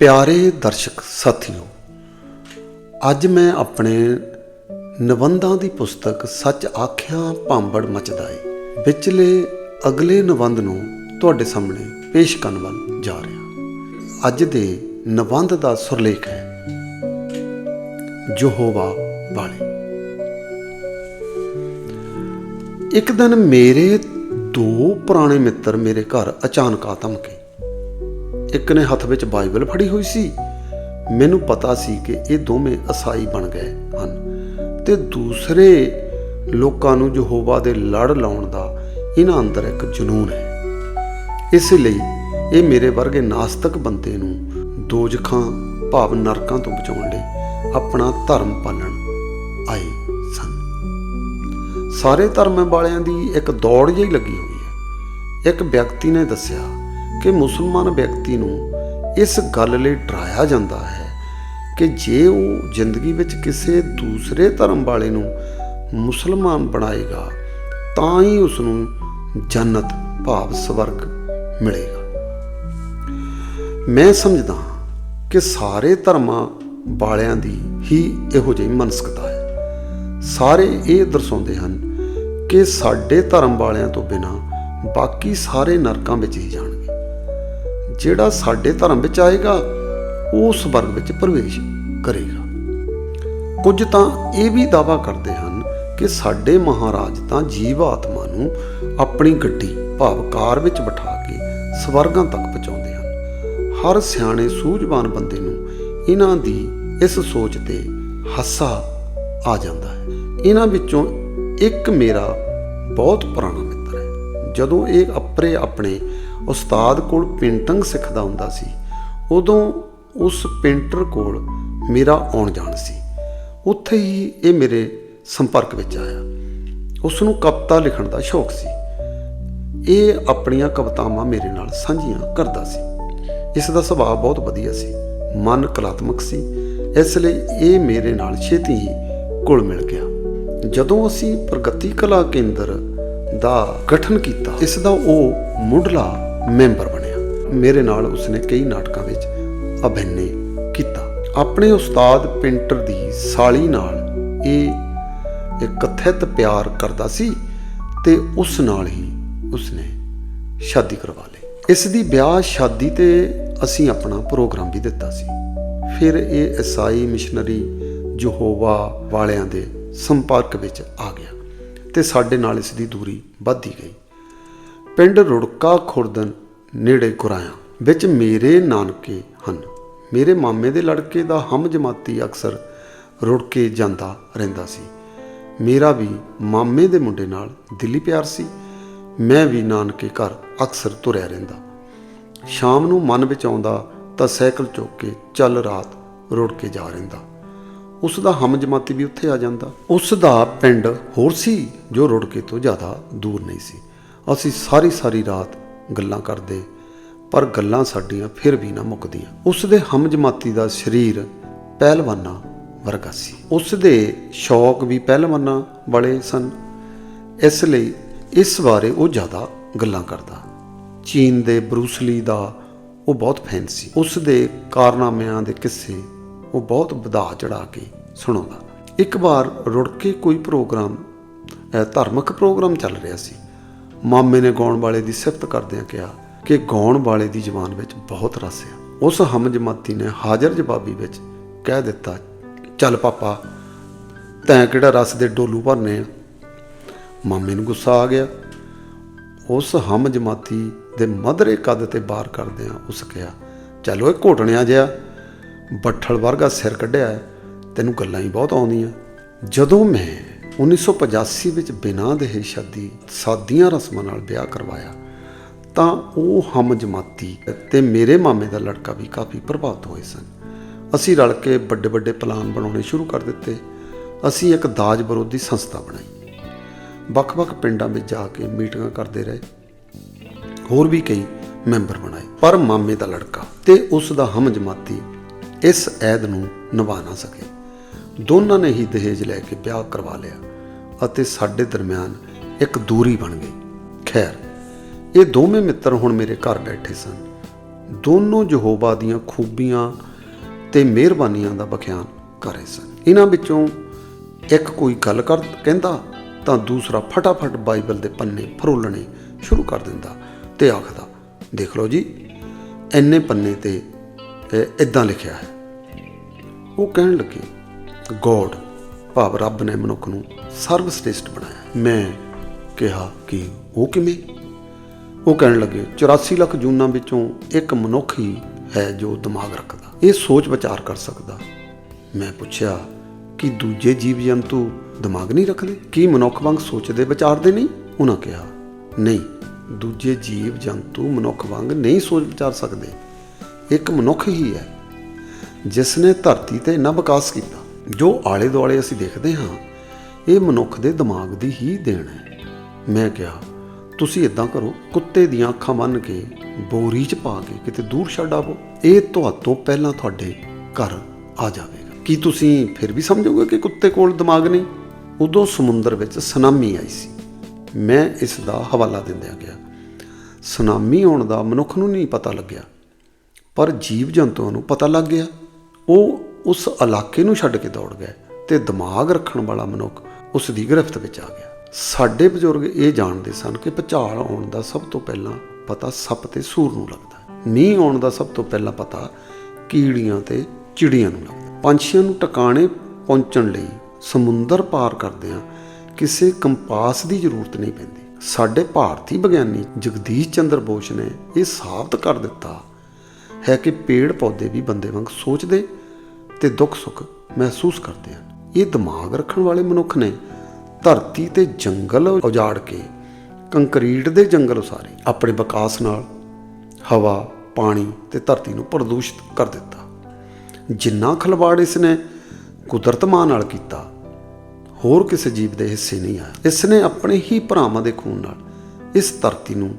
ਪਿਆਰੇ ਦਰਸ਼ਕ ਸਾਥੀਓ, ਅੱਜ ਮੈਂ ਆਪਣੇ ਨਿਬੰਧਾਂ ਦੀ ਪੁਸਤਕ ਸੱਚ ਆਖਿਆ ਭਾਂਬੜ ਮਚਦਾ ਏ, ਵਿਚਲੇ ਅਗਲੇ ਨਿਬੰਧ ਨੂੰ ਤੁਹਾਡੇ ਸਾਹਮਣੇ ਪੇਸ਼ ਕਰਨ ਵੱਲ ਜਾ ਰਿਹਾ ਅੱਜ ਦੇ ਨਿਬੰਧ ਦਾ ਸੁਰਲੇਖ ਹੈ, ਯਹੋਵਾ ਵਾਲੇ ਇੱਕ ਦਿਨ ਮੇਰੇ ਦੋ ਪੁਰਾਣੇ ਮਿੱਤਰ ਮੇਰੇ ਘਰ ਅਚਾਨਕ ਆ ਧਮਕੇ। ਇੱਕ ਨੇ ਹੱਥ ਵਿੱਚ ਬਾਈਬਲ ਫੜੀ ਹੋਈ ਸੀ। ਮੈਨੂੰ ਪਤਾ ਸੀ ਕਿ ਇਹ ਦੋਵੇਂ ਅਸਾਈ ਬਣ ਗਏ ਹਨ ਤੇ ਦੂਸਰੇ ਲੋਕਾਂ ਨੂੰ ਯਹੋਵਾ ਦੇ ਲੜ ਲਾਉਣ ਦਾ ਇਹਨਾਂ ਅੰਦਰ ਇੱਕ ਜਨੂਨ ਹੈ। ਇਸ ਲਈ ਇਹ ਮੇਰੇ ਵਰਗੇ ਨਾਸਤਕ ਬੰਦੇ ਨੂੰ ਦੋਜਖਾਂ, ਭਾਵ ਨਰਕਾਂ ਤੋਂ ਬਚਾਉਣ ਲਈ ਆਪਣਾ ਧਰਮ ਪਾਲਣ ਆਏ ਸਨ। ਸਾਰੇ ਧਰਮ ਵਾਲਿਆਂ ਦੀ ਇੱਕ ਦੌੜ ਜਿਹੀ ਲੱਗੀ ਹੋਈ ਹੈ। ਇੱਕ ਵਿਅਕਤੀ ਨੇ ਦੱਸਿਆ ਕਿ ਮੁਸਲਮਾਨ ਵਿਅਕਤੀ ਨੂੰ ਇਸ ਗੱਲ ਲਈ ਡਰਾਇਆ ਜਾਂਦਾ ਹੈ ਕਿ ਜੇ ਉਹ ਜ਼ਿੰਦਗੀ ਵਿੱਚ ਕਿਸੇ ਦੂਸਰੇ ਧਰਮ ਵਾਲੇ ਨੂੰ ਮੁਸਲਮਾਨ ਬਣਾਏਗਾ, ਤਾਂ ਹੀ ਉਸ ਨੂੰ ਜੰਨਤ ਭਾਵ ਸਵਰਗ ਮਿਲੇਗਾ। ਮੈਂ ਸਮਝਦਾ ਹਾਂ ਕਿ ਸਾਰੇ ਧਰਮਾਂ ਵਾਲਿਆਂ ਦੀ ਹੀ ਇਹੋ ਜਿਹੀ ਮਨਸਕਤਾ ਹੈ। ਸਾਰੇ ਇਹ ਦਰਸਾਉਂਦੇ ਹਨ ਕਿ ਸਾਡੇ ਧਰਮ ਵਾਲਿਆਂ ਤੋਂ ਬਿਨਾ ਬਾਕੀ ਸਾਰੇ ਨਰਕਾਂ ਵਿੱਚ ਹੀ ਜਾਣ। ਜਿਹੜਾ ਸਾਡੇ ਧਰਮ ਵਿੱਚ ਆਏਗਾ ਉਹ ਉਸ ਵਰਗ ਵਿੱਚ ਪ੍ਰਵੇਸ਼ ਕਰੇਗਾ। ਕੁਝ ਤਾਂ ਇਹ ਵੀ ਦਾਵਾ ਕਰਦੇ ਹਨ ਕਿ ਸਾਡੇ ਮਹਾਰਾਜ ਤਾਂ ਜੀਵ ਆਤਮਾ ਨੂੰ ਆਪਣੀ ਗੱਡੀ ਭਾਵ ਕਾਰ ਵਿੱਚ ਬਿਠਾ ਕੇ ਸਵਰਗਾਂ ਤੱਕ ਪਹੁੰਚਾਉਂਦੇ ਹਨ। ਹਰ ਸਿਆਣੇ ਸੂਝਵਾਨ ਬੰਦੇ ਨੂੰ ਇਹਨਾਂ ਦੀ ਇਸ ਸੋਚ ਤੇ ਹਾਸਾ ਆ ਜਾਂਦਾ ਹੈ। ਇਹਨਾਂ ਵਿੱਚੋਂ ਇੱਕ ਮੇਰਾ ਬਹੁਤ ਪੁਰਾਣਾ ਮਿੱਤਰ ਹੈ। ਜਦੋਂ ਇਹ ਅਪਰੇ ਆਪਣੇ ਉਸਤਾਦ ਕੋਲ ਪੇਂਟਿੰਗ ਸਿੱਖਦਾ ਹੁੰਦਾ ਸੀ। ਉਦੋਂ ਉਸ ਪੇਂਟਰ ਕੋਲ ਮੇਰਾ ਆਉਣ ਜਾਣ ਸੀ। ਉੱਥੇ ਹੀ ਇਹ ਮੇਰੇ ਸੰਪਰਕ ਵਿੱਚ ਆਇਆ। ਉਸ ਨੂੰ ਕਵਿਤਾ ਲਿਖਣ ਦਾ ਸ਼ੌਕ ਸੀ। ਇਹ ਆਪਣੀਆਂ ਕਵਿਤਾਵਾਂ ਮੇਰੇ ਨਾਲ ਸਾਂਝੀਆਂ ਕਰਦਾ ਸੀ। ਇਸ ਦਾ ਸੁਭਾਅ ਬਹੁਤ ਵਧੀਆ ਸੀ। ਮਨ ਕਲਾਤਮਕ ਸੀ। ਇਸ ਲਈ ਇਹ ਮੇਰੇ ਨਾਲ ਛੇਤੀ ਹੀ ਘੁਲ ਮਿਲ ਗਿਆ। ਜਦੋਂ ਅਸੀਂ ਪ੍ਰਗਤੀ ਕਲਾ ਕੇਂਦਰ ਦਾ ਗਠਨ ਕੀਤਾ, ਇਸ ਦਾ ਉਹ ਮੁੱਢਲਾ ਮੈਂਬਰ ਬਣਿਆ। ਮੇਰੇ ਨਾਲ ਉਸਨੇ ਕਈ ਨਾਟਕਾਂ ਵਿੱਚ ਅਭਿਨੈ ਕੀਤਾ। ਆਪਣੇ ਉਸਤਾਦ ਪੇਂਟਰ ਦੀ ਸਾਲੀ ਨਾਲ ਇਹ ਇੱਕ ਕਥਿਤ ਪਿਆਰ ਕਰਦਾ ਸੀ ਤੇ ਉਸ ਨਾਲ ਹੀ ਉਸਨੇ ਸ਼ਾਦੀ ਕਰਵਾ ਲਈ। ਇਸ ਦੀ ਵਿਆਹ ਸ਼ਾਦੀ ਤੇ ਅਸੀਂ ਆਪਣਾ ਪ੍ਰੋਗਰਾਮ ਵੀ ਦਿੱਤਾ ਸੀ। ਫਿਰ ਇਹ ਈਸਾਈ ਮਿਸ਼ਨਰੀ ਯਹੋਵਾ ਵਾਲਿਆਂ ਦੇ ਸੰਪਰਕ ਵਿੱਚ ਆ ਗਿਆ ਤੇ ਸਾਡੇ ਨਾਲ ਇਸ ਦੀ ਦੂਰੀ ਵੱਧਦੀ ਗਈ। ਪਿੰਡ ਰੁੜਕਾ ਖੁਰਦਨ ਨੇੜੇ ਗੁਰਾਇਆ ਵਿੱਚ ਮੇਰੇ ਨਾਨਕੇ ਹਨ। ਮੇਰੇ ਮਾਮੇ ਦੇ ਲੜਕੇ ਦਾ ਹਮ ਜਮਾਤੀ ਅਕਸਰ ਰੁੜਕੇ ਜਾਂਦਾ ਰਹਿੰਦਾ ਸੀ। ਮੇਰਾ ਵੀ ਮਾਮੇ ਦੇ ਮੁੰਡੇ ਨਾਲ ਦਿੱਲੀ ਪਿਆਰ ਸੀ। ਮੈਂ ਵੀ ਨਾਨਕੇ ਘਰ ਅਕਸਰ ਤੁਰਿਆ ਰਹਿੰਦਾ। ਸ਼ਾਮ ਨੂੰ ਮਨ ਵਿੱਚ ਆਉਂਦਾ ਤਾਂ ਸਾਈਕਲ ਚੁੱਕ ਕੇ ਚੱਲ ਰਾਤ ਰੁੜ ਕੇ ਜਾ ਰਹਿੰਦਾ। ਉਸ ਦਾ ਹਮ ਜਮਾਤੀ ਵੀ ਉੱਥੇ ਆ ਜਾਂਦਾ। ਉਸ ਦਾ ਪਿੰਡ ਹੋਰ ਸੀ ਜੋ ਰੁੜਕੇ ਤੋਂ ਜ਼ਿਆਦਾ ਦੂਰ ਨਹੀਂ ਸੀ। ਅਸੀਂ ਸਾਰੀ ਸਾਰੀ ਰਾਤ ਗੱਲਾਂ ਕਰਦੇ, ਪਰ ਗੱਲਾਂ ਸਾਡੀਆਂ ਫਿਰ ਵੀ ਨਾ ਮੁੱਕਦੀਆਂ। ਉਸ ਦੇ ਹਮ ਜਮਾਤੀ ਦਾ ਸਰੀਰ ਪਹਿਲਵਾਨਾਂ ਵਰਗਾ ਸੀ। ਉਸ ਦੇ ਸ਼ੌਕ ਵੀ ਪਹਿਲਵਾਨਾਂ ਵਾਲੇ ਸਨ। ਇਸ ਲਈ ਇਸ ਬਾਰੇ ਉਹ ਜ਼ਿਆਦਾ ਗੱਲਾਂ ਕਰਦਾ। ਚੀਨ ਦੇ ਬਰੂਸਲੀ ਦਾ ਉਹ ਬਹੁਤ ਫੈਨ ਸੀ। ਉਸ ਦੇ ਕਾਰਨਾਮਿਆਂ ਦੇ ਕਿੱਸੇ ਉਹ ਬਹੁਤ ਵਧਾ ਚੜਾ ਕੇ ਸੁਣਾਉਂਦਾ। ਇੱਕ ਵਾਰ ਰੁੜ ਕੇ ਕੋਈ ਪ੍ਰੋਗਰਾਮ ਧਾਰਮਿਕ ਪ੍ਰੋਗਰਾਮ ਚੱਲ ਰਿਹਾ ਸੀ। ਮਾਮੇ ਨੇ ਗਾਉਣ ਵਾਲੇ ਦੀ ਸਿਫਤ ਕਰਦਿਆਂ ਕਿਹਾ ਕਿ ਗਾਉਣ ਵਾਲੇ ਦੀ ਜ਼ੁਬਾਨ ਵਿੱਚ ਬਹੁਤ ਰਸ ਹੈ ਉਸ ਹਮ ਜਮਾਤੀ ਨੇ ਹਾਜ਼ਰ ਜਵਾਬੀ ਵਿੱਚ ਕਹਿ ਦਿੱਤਾ, ਚੱਲ ਪਾਪਾ, ਤੈਂ ਕਿਹੜਾ ਰਸ ਦੇ ਡੋਲੂ ਭਰਨੇ ਆ? ਮਾਮੇ ਨੂੰ ਗੁੱਸਾ ਆ ਗਿਆ। ਉਸ ਹਮ ਜਮਾਤੀ ਦੇ ਮਧਰੇ ਕੱਦ ਤੇ ਬਾਰ ਕਰਦਿਆਂ ਉਸ ਕਿਹਾ, ਚੱਲ ਓਏ ਘੋਟਣਿਆ ਜਿਆ, ਬੱਠਲ ਵਰਗਾ ਸਿਰ ਕੱਢਿਆ ਤੈਨੂੰ ਗੱਲਾਂ ਹੀ ਬਹੁਤ ਆਉਂਦੀਆਂ। ਜਦੋਂ ਮੈਂ 1985 ਵਿੱਚ ਬਿਨਾਂ ਦੇ ਸ਼ਾਦੀ ਸਾਦੀਆਂ ਰਸਮਾਂ ਨਾਲ ਵਿਆਹ ਕਰਵਾਇਆ, ਤਾਂ ਉਹ ਹਮ ਜਮਾਤੀ ਤੇ ਮੇਰੇ ਮਾਮੇ ਦਾ ਲੜਕਾ ਵੀ ਕਾਫੀ ਪ੍ਰਭਾਵਿਤ ਹੋਏ ਸਨ। ਅਸੀਂ ਰਲ ਕੇ ਵੱਡੇ ਵੱਡੇ ਪਲਾਨ ਬਣਾਉਣੇ ਸ਼ੁਰੂ ਕਰ ਦਿੱਤੇ। ਅਸੀਂ ਇੱਕ ਦਾਜ ਵਿਰੋਧੀ ਸੰਸਥਾ ਬਣਾਈ। ਵੱਖ-ਵੱਖ ਪਿੰਡਾਂ ਵਿੱਚ ਜਾ ਕੇ ਮੀਟਿੰਗਾਂ ਕਰਦੇ ਰਹੇ। ਹੋਰ ਵੀ ਕਈ ਮੈਂਬਰ ਬਣਾਏ। ਪਰ ਮਾਮੇ ਦਾ ਲੜਕਾ ਤੇ ਉਸ ਦਾ ਹਮ ਜਮਾਤੀ ਇਸ ਐਦ ਨੂੰ ਨਿਭਾ ਨਾ ਸਕੇ। ਦੋਨਾਂ ਨੇ ਹੀ ਦਹੇਜ ਲੈ ਕੇ ਵਿਆਹ ਕਰਵਾ ਲਿਆ ਅਤੇ ਸਾਡੇ ਦਰਮਿਆਨ ਇੱਕ ਦੂਰੀ ਬਣ ਗਈ। ਖੈਰ, ਇਹ ਦੋਵੇਂ ਮਿੱਤਰ ਹੁਣ ਮੇਰੇ ਘਰ ਬੈਠੇ ਸਨ। ਦੋਨੋਂ ਯਹੋਵਾ ਦੀਆਂ ਖੂਬੀਆਂ ਤੇ ਮਿਹਰਬਾਨੀਆਂ ਦਾ ਬਖਿਆਨ ਕਰ ਰਹੇ ਸਨ। ਇਹਨਾਂ ਵਿੱਚੋਂ ਇੱਕ ਕੋਈ ਗੱਲ ਕਰ ਕਹਿੰਦਾ ਤਾਂ ਦੂਸਰਾ ਫਟਾਫਟ ਬਾਈਬਲ ਦੇ ਪੰਨੇ ਫਰੋਲਣੇ ਸ਼ੁਰੂ ਕਰ ਦਿੰਦਾ ਤੇ ਆਖਦਾ, ਦੇਖ ਲਓ ਜੀ ਐਨੇ ਪੰਨੇ ਤੇ ਇਦਾਂ ਲਿਖਿਆ ਹੈ। ਉਹ ਕਹਿਣ ਲੱਗੇ ਗੋਡ, ਭਾਵ ਰੱਬ ਨੇ ਮਨੁੱਖ ਨੂੰ ਸਰਵਸ੍ਰੇਸ਼ਟ ਬਣਾਇਆ। ਮੈਂ ਕਿਹਾ ਕਿ ਉਹ ਕਿਵੇਂ? ਉਹ ਕਹਿਣ ਲੱਗੇ 84 ਲੱਖ ਜੂਨਾਂ ਵਿੱਚੋਂ ਇੱਕ ਮਨੁੱਖ ਹੀ ਹੈ ਜੋ ਦਿਮਾਗ ਰੱਖਦਾ। ਇਹ ਸੋਚ ਵਿਚਾਰ ਕਰ ਸਕਦਾ। ਮੈਂ ਪੁੱਛਿਆ ਕਿ ਦੂਜੇ ਜੀਵ ਜੰਤੂ ਦਿਮਾਗ ਨਹੀਂ ਰੱਖਦੇ? ਕੀ ਮਨੁੱਖ ਵਾਂਗ ਸੋਚਦੇ, ਵਿਚਾਰਦੇ ਨਹੀਂ? ਉਹਨਾਂ ਕਿਹਾ, ਨਹੀਂ, ਦੂਜੇ ਜੀਵ ਜੰਤੂ ਮਨੁੱਖ ਵਾਂਗ ਨਹੀਂ ਸੋਚ ਵਿਚਾਰ ਸਕਦੇ। ਇੱਕ ਮਨੁੱਖ ਹੀ ਹੈ ਜਿਸ ਨੇ ਧਰਤੀ ਤੇ ਇੰਨਾ ਵਿਕਾਸ ਕੀਤਾ। ਜੋ ਆਲੇ ਦੁਆਲੇ ਅਸੀਂ ਦੇਖਦੇ ਹਾਂ, ਇਹ ਮਨੁੱਖ ਦੇ ਦਿਮਾਗ ਦੀ ਹੀ ਦੇਣ ਹੈ। ਮੈਂ ਕਿਹਾ, ਤੁਸੀਂ ਇਦਾਂ ਕਰੋ, ਕੁੱਤੇ ਦੀਆਂ ਅੱਖਾਂ ਬੰਨ੍ਹ ਕੇ ਬੋਰੀ 'ਚ ਪਾ ਕੇ ਕਿਤੇ ਦੂਰ ਛੱਡ ਆਵੋ। ਇਹ ਤੁਹਾਤੋਂ ਪਹਿਲਾਂ ਤੁਹਾਡੇ ਘਰ ਆ ਜਾਵੇਗਾ। ਕੀ ਤੁਸੀਂ ਫਿਰ ਵੀ ਸਮਝੋਗੇ ਕਿ ਕੁੱਤੇ ਕੋਲ ਦਿਮਾਗ ਨਹੀਂ? ਉਦੋਂ ਸਮੁੰਦਰ ਵਿੱਚ ਸੁਨਾਮੀ ਆਈ ਸੀ। ਮੈਂ ਇਸ ਦਾ ਹਵਾਲਾ ਦਿੰਦਿਆਂ ਗਿਆ ਸੁਨਾਮੀ ਆਉਣ ਦਾ ਮਨੁੱਖ ਨੂੰ ਨਹੀਂ ਪਤਾ ਲੱਗਿਆ, ਪਰ ਜੀਵ ਜੰਤੂਆਂ ਨੂੰ ਪਤਾ ਲੱਗ ਗਿਆ। ਉਹ ਉਸ ਇਲਾਕੇ ਨੂੰ ਛੱਡ ਕੇ ਦੌੜ ਗਏ ਤੇ ਦਿਮਾਗ ਰੱਖਣ ਵਾਲਾ ਮਨੁੱਖ ਉਸ ਦੀ ਗ੍ਰਿਫਤ ਵਿੱਚ ਆ ਗਿਆ। ਸਾਡੇ ਬਜ਼ੁਰਗ ਇਹ ਜਾਣਦੇ ਸਨ ਕਿ ਭੁਚਾਲ ਆਉਣ ਦਾ ਸਭ ਤੋਂ ਪਹਿਲਾਂ ਪਤਾ ਸੱਪ ਤੇ ਸੂਰ ਨੂੰ ਲੱਗਦਾ ਹੈ। ਮੀਂਹ ਆਉਣ ਦਾ ਸਭ ਤੋਂ ਪਹਿਲਾਂ ਪਤਾ ਕੀੜੀਆਂ ਤੇ ਚਿੜੀਆਂ ਨੂੰ ਲੱਗਦਾ ਪੰਛੀਆਂ ਨੂੰ ਟਿਕਾਣੇ ਪਹੁੰਚਣ ਲਈ ਸਮੁੰਦਰ ਪਾਰ ਕਰਦਿਆਂ ਕਿਸੇ ਕੰਪਾਸ ਦੀ ਜ਼ਰੂਰਤ ਨਹੀਂ ਪੈਂਦੀ। ਸਾਡੇ ਭਾਰਤੀ ਵਿਗਿਆਨੀ ਜਗਦੀਸ਼ ਚੰਦਰ ਬੋਸ ਨੇ ਇਹ ਸਾਬਤ ਕਰ ਦਿੱਤਾ ਹੈ ਕਿ ਪੇੜ ਪੌਦੇ ਵੀ ਬੰਦੇ ਵਾਂਗ ਸੋਚਦੇ ਤੇ ਦੁੱਖ ਸੁੱਖ ਮਹਿਸੂਸ ਕਰਦੇ ਹਨ। ਇਹ ਦਿਮਾਗ ਰੱਖਣ ਵਾਲੇ ਮਨੁੱਖ ਨੇ ਧਰਤੀ ਤੇ ਜੰਗਲ ਉਜਾੜ ਕੇ ਕੰਕਰੀਟ ਦੇ ਜੰਗਲ ਉਸਾਰੇ। ਆਪਣੇ ਵਿਕਾਸ ਨਾਲ ਹਵਾ, ਪਾਣੀ ਤੇ ਧਰਤੀ ਨੂੰ ਪ੍ਰਦੂਸ਼ਿਤ ਕਰ ਦਿੱਤਾ। ਜਿੰਨਾ ਖਲਵਾੜ ਇਸ ਨੇ ਕੁਦਰਤ ਮਾਂ ਨਾਲ ਕੀਤਾ, ਹੋਰ ਕਿਸੇ ਜੀਵ ਦੇ ਹਿੱਸੇ ਨਹੀਂ ਆਇਆ। ਇਸ ਨੇ ਆਪਣੇ ਹੀ ਭਰਾਵਾਂ ਦੇ ਖੂਨ ਨਾਲ ਇਸ ਧਰਤੀ ਨੂੰ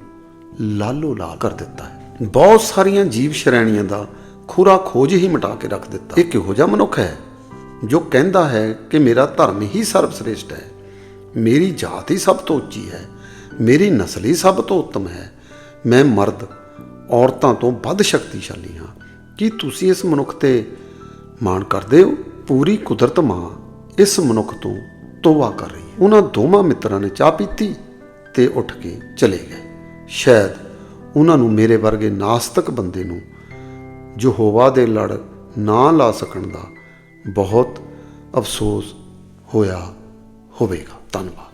ਲਾਲੋ ਲਾਲ ਕਰ ਦਿੱਤਾ ਹੈ। ਬਹੁਤ ਸਾਰੀਆਂ ਜੀਵ ਸ਼੍ਰੇਣੀਆਂ ਦਾ ਖੁਰਾ ਖੋਜ ਹੀ ਮਿਟਾ ਕੇ ਰੱਖ ਦਿੱਤਾ। ਇਹ ਕਿਹੋ ਜਿਹਾ ਮਨੁੱਖ ਹੈ ਜੋ ਕਹਿੰਦਾ ਹੈ ਕਿ ਮੇਰਾ ਧਰਮ ਹੀ ਸਰਵਸ੍ਰੇਸ਼ਟ ਹੈ? ਮੇਰੀ ਜਾਤ ਹੀ ਸਭ ਤੋਂ ਉੱਚੀ ਹੈ। ਮੇਰੀ ਨਸਲ ਹੀ ਸਭ ਤੋਂ ਉੱਤਮ ਹੈ। ਮੈਂ ਮਰਦ, ਔਰਤਾਂ ਤੋਂ ਵੱਧ ਸ਼ਕਤੀਸ਼ਾਲੀ ਹਾਂ। ਕੀ ਤੁਸੀਂ ਇਸ ਮਨੁੱਖ ਤੇ ਮਾਣ ਕਰਦੇ ਹੋ? ਪੂਰੀ ਕੁਦਰਤ ਮਾਂ ਇਸ ਮਨੁੱਖ ਤੋਂ ਤੋਬਾ ਕਰ ਰਹੀ ਹੈ। ਉਹਨਾਂ ਦੋਵਾਂ ਮਿੱਤਰਾਂ ਨੇ ਚਾਹ ਪੀਤੀ ਤੇ ਉੱਠ ਕੇ ਚਲੇ ਗਏ। ਸ਼ਾਇਦ ਉਹਨਾਂ ਨੂੰ ਮੇਰੇ ਵਰਗੇ ਨਾਸਤਕ ਬੰਦੇ ਨੂੰ ਜੋ ਹੋਵਾ ਦੇ ਲੜ ਨਾ ਲਾ ਸਕਣ ਦਾ ਬਹੁਤ ਅਫਸੋਸ ਹੋਇਆ ਹੋਵੇਗਾ। ਧੰਨਵਾਦ।